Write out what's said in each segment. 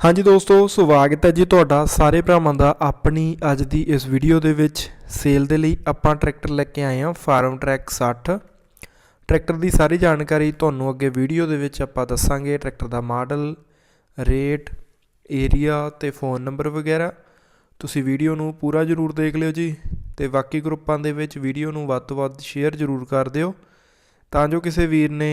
ਹਾਂਜੀ ਦੋਸਤੋ, ਸਵਾਗਤ ਹੈ ਜੀ ਤੁਹਾਡਾ ਸਾਰੇ ਭਰਾਵਾਂ ਦਾ ਆਪਣੀ ਅੱਜ ਦੀ ਇਸ ਵੀਡੀਓ ਦੇ ਵਿੱਚ। ਸੇਲ ਦੇ ਲਈ ਆਪਾਂ ਟਰੈਕਟਰ ਲੈ ਕੇ ਆਏ ਹਾਂ ਫਾਰਮ ਟਰੈਕ 60 ਟਰੈਕਟਰ ਦੀ ਸਾਰੀ ਜਾਣਕਾਰੀ ਤੁਹਾਨੂੰ ਅੱਗੇ ਵੀਡੀਓ ਦੇ ਵਿੱਚ ਆਪਾਂ ਦੱਸਾਂਗੇ। ਟਰੈਕਟਰ ਦਾ ਮਾਡਲ ਰੇਟ ਏਰੀਆ ਤੇ ਫੋਨ ਨੰਬਰ ਵਗੈਰਾ। ਤੁਸੀਂ ਵੀਡੀਓ ਨੂੰ ਪੂਰਾ ਜ਼ਰੂਰ ਦੇਖ ਲਿਓ ਜੀ ਤੇ ਬਾਕੀ ਗਰੁੱਪਾਂ ਦੇ ਵਿੱਚ ਵੀਡੀਓ ਨੂੰ ਵੱਧ ਤੋਂ ਵੱਧ ਸ਼ੇਅਰ ਜ਼ਰੂਰ ਕਰ ਦਿਓ। ਤਾਂ ਜੋ ਕਿਸੇ ਵੀਰ ਨੇ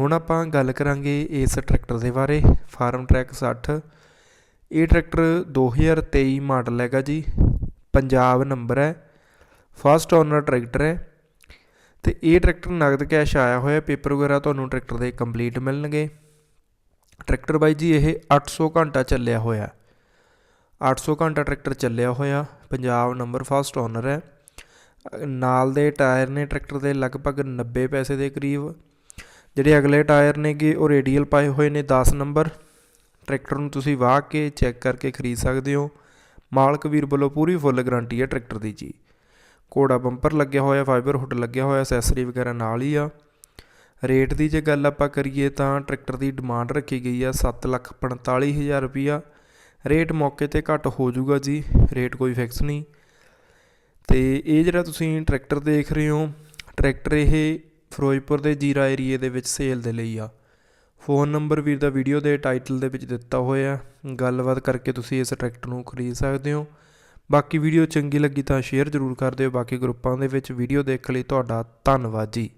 ਹੁਣ ਆਪਾਂ ਗੱਲ ਕਰਾਂਗੇ ਇਸ ਟਰੈਕਟਰ ਦੇ ਬਾਰੇ ਫਾਰਮ ਟਰੈਕ 60 ਇਹ ਟਰੈਕਟਰ 2023 ਮਾਡਲ ਹੈਗਾ ਜੀ, ਪੰਜਾਬ ਨੰਬਰ ਹੈ ਫਸਟ ਓਨਰ ਟਰੈਕਟਰ ਹੈ। ਤੇ ਇਹ ਟਰੈਕਟਰ ਨਗਦ ਕੈਸ਼ ਆਇਆ ਹੋਇਆ ਪੇਪਰ ਵਗੈਰਾ ਤੁਹਾਨੂੰ ਟਰੈਕਟਰ ਦੇ ਕੰਪਲੀਟ ਮਿਲਣਗੇ। ਟਰੈਕਟਰ ਬਾਈ ਜੀ, ਇਹ 800 ਘੰਟਾ ਚੱਲਿਆ ਹੋਇਆ। 800 ਘੰਟਾ ਟਰੈਕਟਰ ਚੱਲਿਆ ਹੋਇਆ, ਪੰਜਾਬ ਨੰਬਰ ਫਸਟ ਓਨਰ ਹੈ। ਨਾਲ ਦੇ ਟਾਇਰ ਨੇ ਟਰੈਕਟਰ ਦੇ ਲਗਭਗ 90 ਪੈਸੇ ਦੇ ਕਰੀਬ। ਜਿਹੜੇ ਅਗਲੇ ਟਾਇਰ ਨੇਗੇ, ਉਹ ਰੇਡੀਅਲ ਪਾਏ ਹੋਏ ਨੇ 10 ਨੰਬਰ। ਟਰੈਕਟਰ ਨੂੰ ਤੁਸੀਂ ਵਾਹ ਕੇ ਚੈੱਕ ਕਰਕੇ ਖਰੀਦ ਸਕਦੇ ਹੋ। ਮਾਲਕ ਵੀਰ ਵੱਲੋਂ ਪੂਰੀ ਫੁੱਲ ਗਾਰੰਟੀ ਹੈ ਟਰੈਕਟਰ ਦੀ ਜੀ। ਕੋੜਾ ਬੰਪਰ ਲੱਗਿਆ ਹੋਇਆ ਫਾਈਬਰ ਹੁੱਡ ਲੱਗਿਆ ਹੋਇਆ ਐਸੈਸਰੀ ਵਗੈਰਾ ਨਾਲ ਹੀ ਆ। ਰੇਟ ਦੀ ਜੇ ਗੱਲ ਆਪਾਂ ਕਰੀਏ ਤਾਂ ਟਰੈਕਟਰ ਦੀ ਡਿਮਾਂਡ ਰੱਖੀ ਗਈ ਆ 745000 ਰੁਪਿਆ ਰੇਟ ਮੌਕੇ ਤੇ ਘੱਟ ਹੋ ਜਾਊਗਾ ਜੀ, ਰੇਟ ਕੋਈ ਫਿਕਸ ਨਹੀਂ। ਤੇ ਇਹ ਜਿਹੜਾ ਤੁਸੀਂ ਟਰੈਕਟਰ ਦੇਖ ਰਹੇ ਹੋ, ਟਰੈਕਟਰ ਇਹ ਫਿਰੋਜ਼ਪੁਰ ਦੇ ਜੀਰਾ ਏਰੀਏ ਦੇ ਵਿੱਚ ਸੇਲ ਦੇ ਲਈ ਆ। ਫੋਨ ਨੰਬਰ ਵੀਰ ਦਾ ਵੀਡੀਓ ਦੇ ਟਾਈਟਲ ਦੇ ਵਿੱਚ ਦਿੱਤਾ ਹੋਇਆ ਗੱਲਬਾਤ ਕਰਕੇ ਤੁਸੀਂ ਇਸ ਟਰੈਕਟਰ ਨੂੰ ਖਰੀਦ ਸਕਦੇ ਹੋ। ਬਾਕੀ ਵੀਡੀਓ ਚੰਗੀ ਲੱਗੀ ਤਾਂ ਸ਼ੇਅਰ ਜ਼ਰੂਰ ਕਰ ਦਿਓ। ਬਾਕੀ ਗਰੁੱਪਾਂ ਦੇ ਵਿੱਚ ਵੀਡੀਓ ਦੇਖਣ ਲਈ ਤੁਹਾਡਾ ਧੰਨਵਾਦ ਜੀ।